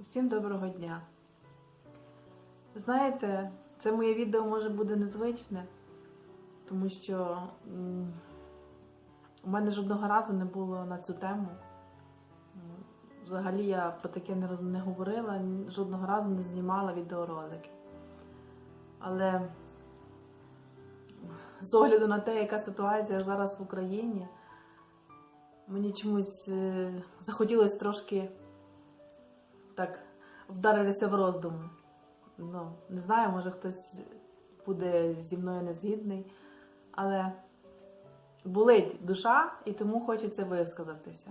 Всім доброго дня. Знаєте, це моє відео може буде незвичне, тому що у мене жодного разу не було на цю тему. Взагалі я про таке не, роз- не говорила, жодного разу не знімала відеоролики. Але з огляду на те, яка ситуація зараз в Україні, мені чомусь е, захотілося трошки так вдаритися в роздуми. Ну, не знаю, може хтось буде зі мною не згідний, але болить душа і тому хочеться висказатися.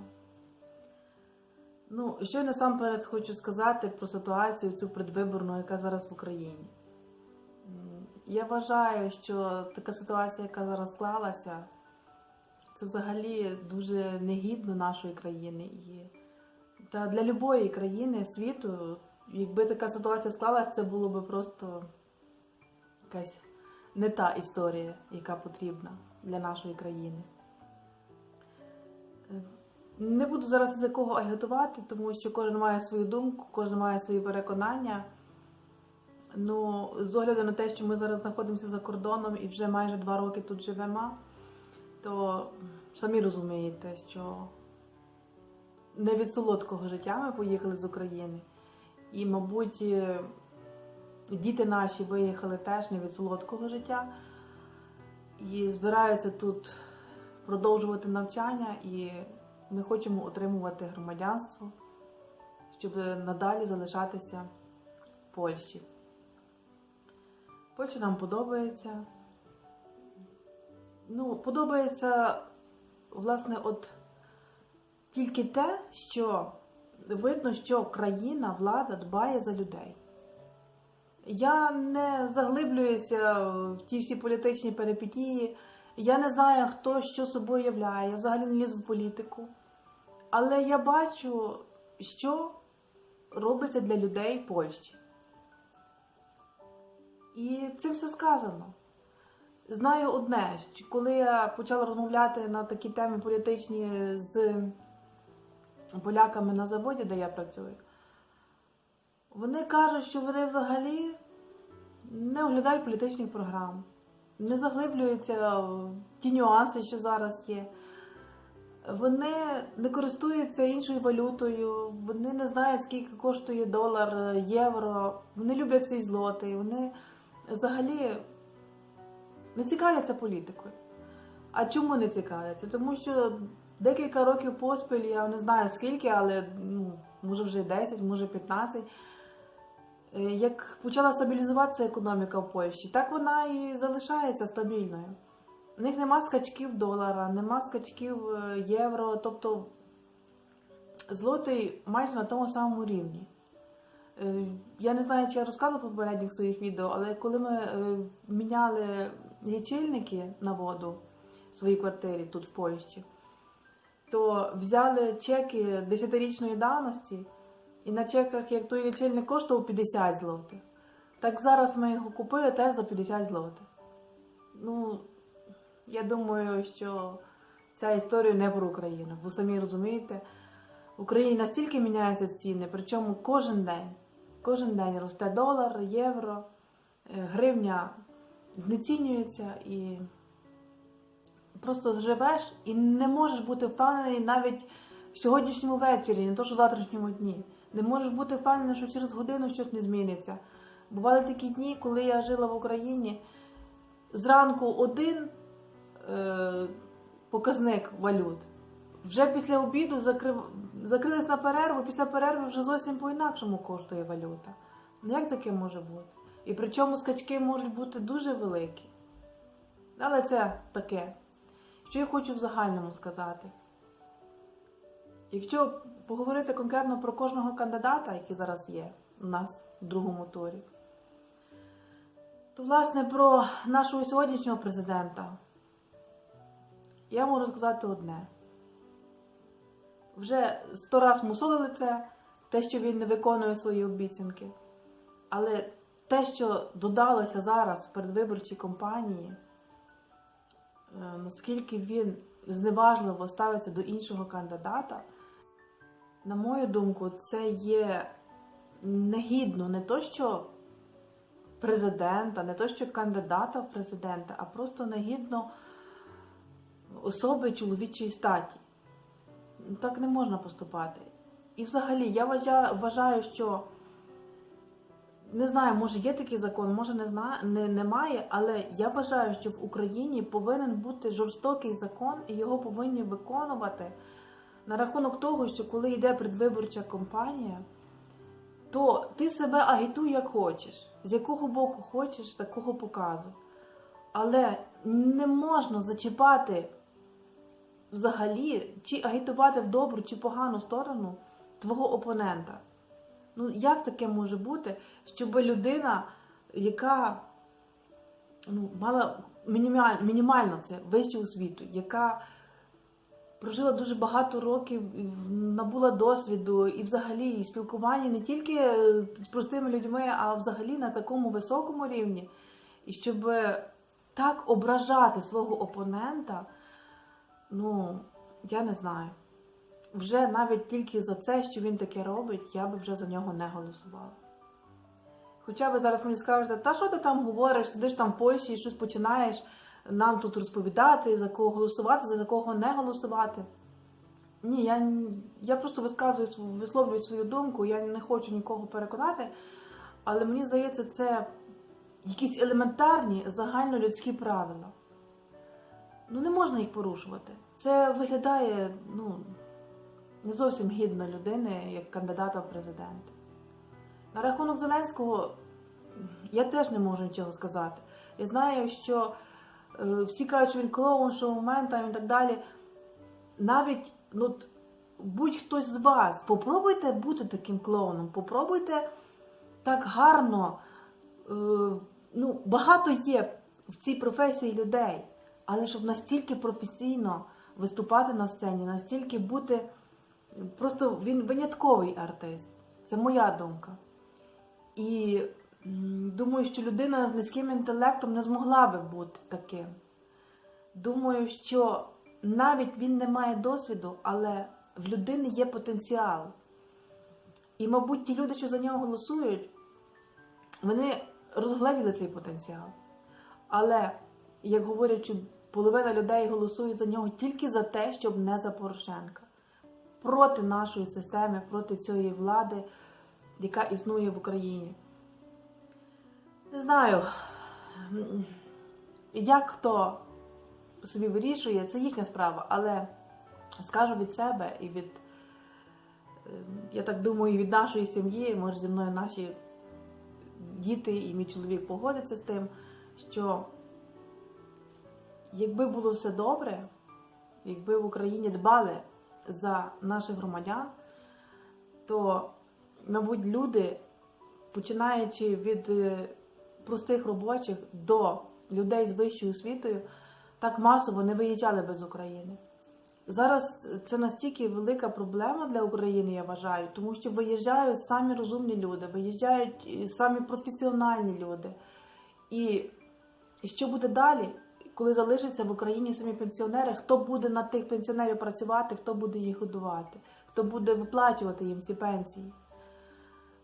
Ну, що я насамперед хочу сказати про ситуацію цю предвиборну, яка зараз в Україні. Я вважаю, що така ситуація, яка зараз склалася, це взагалі дуже негідно нашої країни. Та для будь-якої країни світу, якби така ситуація склалася, це було би просто якась не та історія, яка потрібна для нашої країни. Е, Не буду зараз за кого агітувати, тому що кожен має свою думку, кожен має свої переконання. Ну, з огляду на те, що ми зараз знаходимося за кордоном і вже майже два роки тут живемо, то самі розумієте, що не від солодкого життя ми поїхали з України. І, мабуть, е, діти наші виїхали теж не від солодкого життя і збираються тут продовжувати навчання, і ми хочемо отримувати громадянство, щоб надалі залишатися в Польщі. Польща нам подобається. Ну, подобається, власне, от тільки те, що видно, що країна, влада дбає за людей. Я не заглиблююся в ті всі політичні перипетії. Я не знаю, хто що собою являє, я взагалі не лізу в політику. Але я бачу, що робиться для людей Польщі. І цим все сказано. Знаю одне, коли я почала розмовляти на такі теми політичні з поляками на заводі, де я працюю, вони кажуть, що вони взагалі не оглядають політичних програм, не заглиблюються в ті нюанси, що зараз є. Вони не користуються іншою валютою, вони не знають, скільки коштує долар, євро, вони люблять свій злотий, вони взагалі не цікавляться політикою. А чому не цікавляться? Тому що декілька років поспіль, я не знаю скільки, але ну, може вже 10, може 15. е, Як почала стабілізуватися економіка в Польщі, так вона і залишається стабільною. У них нема скачків долара, нема скачків е, євро, тобто злотий майже на тому самому рівні. Е, Я не знаю, чи я розказувала попередніх своїх відео, але коли ми міняли лічильники на воду в своїй квартирі тут в Польщі, то взяли чеки 10-річної давності, і на чеках, як той лічильник коштував 50 злотих, так зараз ми його купили теж за 50 злотих. Ну, я думаю, що ця історія не про Україну, бо самі розумієте, в Україні настільки міняються ціни, причому кожен день. Кожен день росте долар, євро, е, гривня знецінюється і просто живеш і не можеш бути впевнений навіть в сьогоднішньому вечорі, не то що в завтрашньому дні. Не можеш бути впевнений, що через годину щось не зміниться. Бували такі дні, коли я жила в Україні, зранку один е, показник валют. Вже після обіду закрив... закрились на перерву, після перерви вже зовсім по-інакшому коштує валюта. Ну як таке може бути? І причому скачки можуть бути дуже великі. Але це таке. Що я хочу в загальному сказати? Якщо поговорити конкретно про кожного кандидата, який зараз є у нас в другому турі, то власне про нашого сьогоднішнього президента я можу сказати одне. Вже сто раз мусолили це, те, що він не виконує свої обіцянки. Але те, що додалося зараз в передвиборчій кампанії, наскільки він зневажливо ставиться до іншого кандидата, на мою думку, це є негідно не то, що президента, не то, що кандидата в президента, а просто негідно особи чоловічої статі. Так не можна поступати. І взагалі, я вважаю, що не знаю, може є такий закон, може не зна... не, немає, але я вважаю, що в Україні повинен бути жорстокий закон, і його повинні виконувати на рахунок того, що коли йде предвиборча кампанія, то ти себе агітуй як хочеш, з якого боку хочеш, такого показуй. Але не можна зачіпати взагалі, чи агітувати в добру чи погану сторону твого опонента. Ну, як таке може бути, щоб людина, яка ну, мала мінімаль, мінімально це вищу освіту, яка прожила дуже багато років, набула досвіду і взагалі спілкування не тільки з простими людьми, а взагалі на такому високому рівні, і щоб так ображати свого опонента, ну, я не знаю. Вже навіть тільки за це, що він таке робить, я би вже за нього не голосувала. Хоча ви зараз мені скажете, та що ти там говориш, сидиш там в Польщі і щось починаєш нам тут розповідати, за кого голосувати, за кого не голосувати. Ні, я, я просто висказую висловлюю свою думку, я не хочу нікого переконати, але мені здається, це якісь елементарні загальнолюдські правила. Ну, не можна їх порушувати. Це виглядає, ну, не зовсім гідно людини як кандидата в президенти. На рахунок Зеленського я теж не можу нічого сказати. Я знаю, що е, всі кажуть, що він клоун, шоумен там і так далі. Навіть ну, будь-хтось з вас, попробуйте бути таким клоуном, попробуйте так гарно. Е, ну, багато є в цій професії людей, але щоб настільки професійно виступати на сцені, настільки бути. Просто він винятковий артист. Це моя думка. І думаю, що людина з низьким інтелектом не змогла би бути таким. Думаю, що навіть він не має досвіду, але в людини є потенціал. І, мабуть, ті люди, що за нього голосують, вони розгледіли цей потенціал. Але, як говорять, половина людей голосує за нього тільки за те, щоб не за Порошенка проти нашої системи, проти цієї влади, яка існує в Україні. Не знаю, як хто собі вирішує, це їхня справа, але скажу від себе і від, я так думаю, від нашої сім'ї, може зі мною наші діти і мій чоловік погодяться з тим, що якби було все добре, якби в Україні дбали за наших громадян, то, мабуть, люди, починаючи від е, простих робочих до людей з вищою освітою, так масово не виїжджали без України. Зараз це настільки велика проблема для України, я вважаю, тому що виїжджають самі розумні люди, виїжджають е, самі професіональні люди. І що буде далі? Коли залишаться в Україні самі пенсіонери, хто буде на тих пенсіонерів працювати, хто буде їх годувати, хто буде виплачувати їм ці пенсії.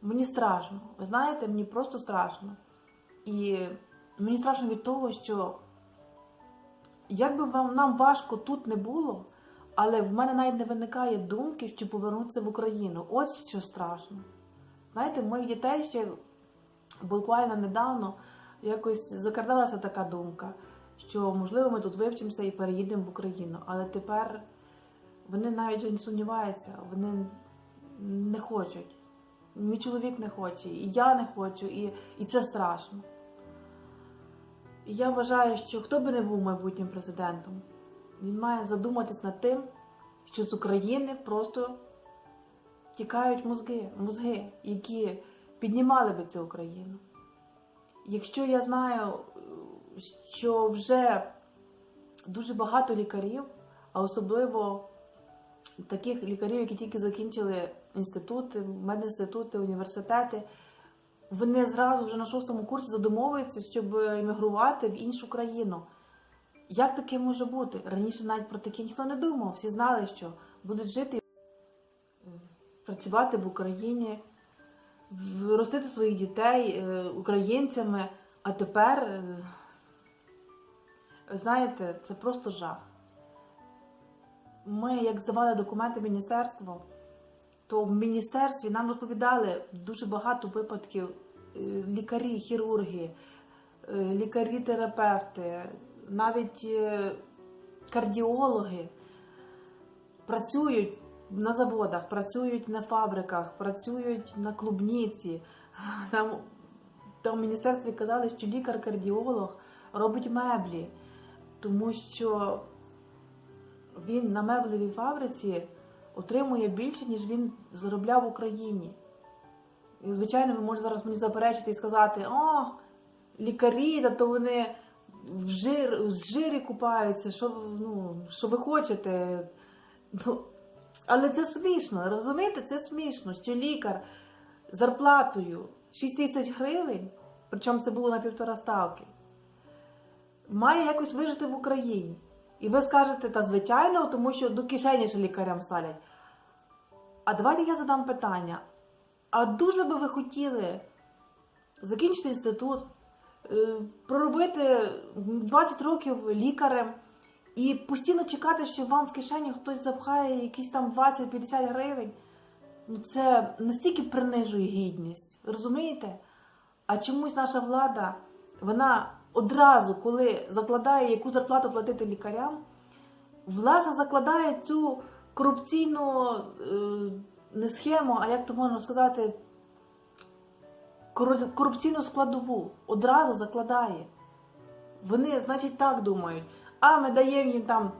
Мені страшно. Ви знаєте, мені просто страшно. І мені страшно від того, що як би вам нам важко тут не було, але в мене навіть не виникає думки, що повернутися в Україну. Ось що страшно. Знаєте, в моїх дітей ще буквально недавно якось закрадалася така думка що можливо ми тут вивчимося і переїдемо в Україну. Але тепер вони навіть не сумніваються, вони не хочуть. Мій чоловік не хоче, і я не хочу, і, і це страшно. І я вважаю, що хто би не був майбутнім президентом, він має задуматись над тим, що з України просто тікають мозги, мозги, які піднімали би цю Україну. Якщо я знаю що вже дуже багато лікарів, а особливо таких лікарів, які тільки закінчили інститути, медінститути, університети, вони зразу вже на шостому курсі задумовуються, щоб емігрувати в іншу країну. Як таке може бути? Раніше навіть про таке ніхто не думав. Всі знали, що будуть жити, працювати в Україні, ростити своїх дітей е, українцями, а тепер, е, знаєте, це просто жах. Ми, як здавали документи в міністерство, то в міністерстві нам розповідали дуже багато випадків е, лікарі, хірурги, е, лікарі-терапевти, навіть е, кардіологи працюють на заводах, працюють на фабриках, працюють на клубніці. Там, там в міністерстві казали, що лікар-кардіолог робить меблі, тому що він на меблевій фабриці отримує більше, ніж він заробляв в Україні. І, звичайно, ви можете зараз мені заперечити і сказати, о, лікарі, та то вони в, жир, в жирі купаються, що, ну, що ви хочете. Ну, але це смішно, розумієте? Це смішно, що лікар зарплатою 6 тисяч гривень, причому це було на півтора ставки, має якось вижити в Україні. І ви скажете, та звичайно, тому що до кишені ще лікарям ставлять. А давайте я задам питання. А дуже би ви хотіли закінчити інститут, е, проробити 20 років лікарем і постійно чекати, що вам в кишені хтось запхає якісь там 20-50 гривень. Ну це настільки принижує гідність, розумієте? А чомусь наша влада, вона одразу, коли закладає, яку зарплату платити лікарям, власне закладає цю корупційну е, не схему, а як то можна сказати, корупційну складову одразу закладає. Вони, значить, так думають. А ми даємо їм там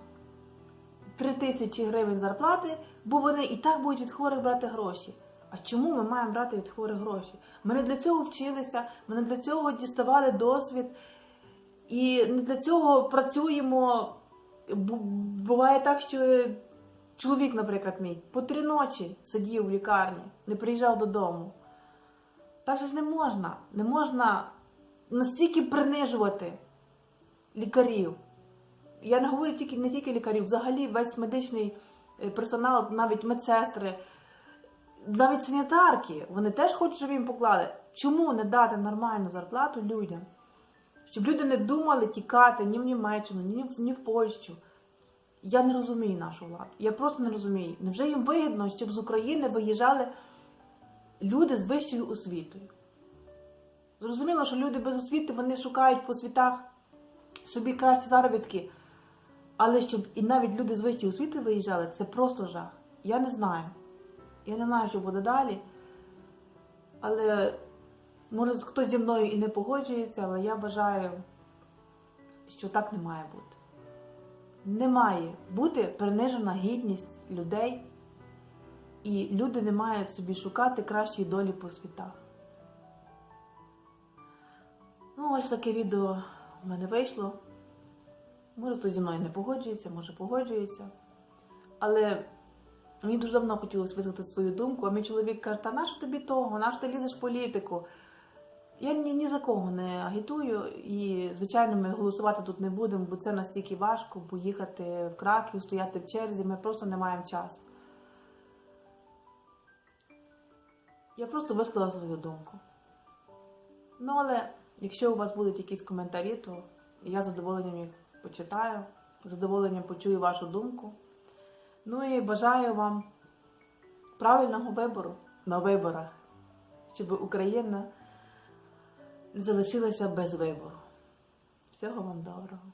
3 тисячі гривень зарплати, бо вони і так будуть від хворих брати гроші. А чому ми маємо брати від хворих гроші? Ми не для цього вчилися, ми не для цього діставали досвід, і не для цього працюємо. Буває так, що чоловік, наприклад, мій, по три ночі сидів в лікарні, не приїжджав додому. Так же ж не можна. Не можна настільки принижувати лікарів. Я не говорю тільки не тільки лікарів, взагалі весь медичний е, персонал, навіть медсестри, навіть санітарки, вони теж хочуть, щоб їм поклали. Чому не дати нормальну зарплату людям? Щоб люди не думали тікати ні в Німеччину, ні в, ні в Польщу. Я не розумію нашу владу. Я просто не розумію. Невже їм вигідно, щоб з України виїжджали люди з вищою освітою? Зрозуміло, що люди без освіти вони шукають по світах собі кращі заробітки. Але щоб і навіть люди з вищої освіти виїжджали, це просто жах. Я не знаю. Я не знаю, що буде далі. Але може хтось зі мною і не погоджується, але я вважаю, що так не має бути. Не має бути принижена гідність людей, і люди не мають собі шукати кращої долі по світах. Ну, ось таке відео в мене вийшло. Може, хтось зі мною не погоджується, може погоджується. Але мені дуже давно хотілося висказати свою думку, а мій чоловік каже, та нащо тобі того, нащо ти лізеш в політику? Я ні, ні за кого не агітую, і, звичайно, ми голосувати тут не будемо, бо це настільки важко, бо їхати в Краків, стояти в черзі, ми просто не маємо часу. Я просто висказала свою думку. Ну, але якщо у вас будуть якісь коментарі, то я з задоволенням їх почитаю, з задоволенням почую вашу думку. Ну і бажаю вам правильного вибору на виборах, щоб Україна залишилася без вибору. Всього вам доброго.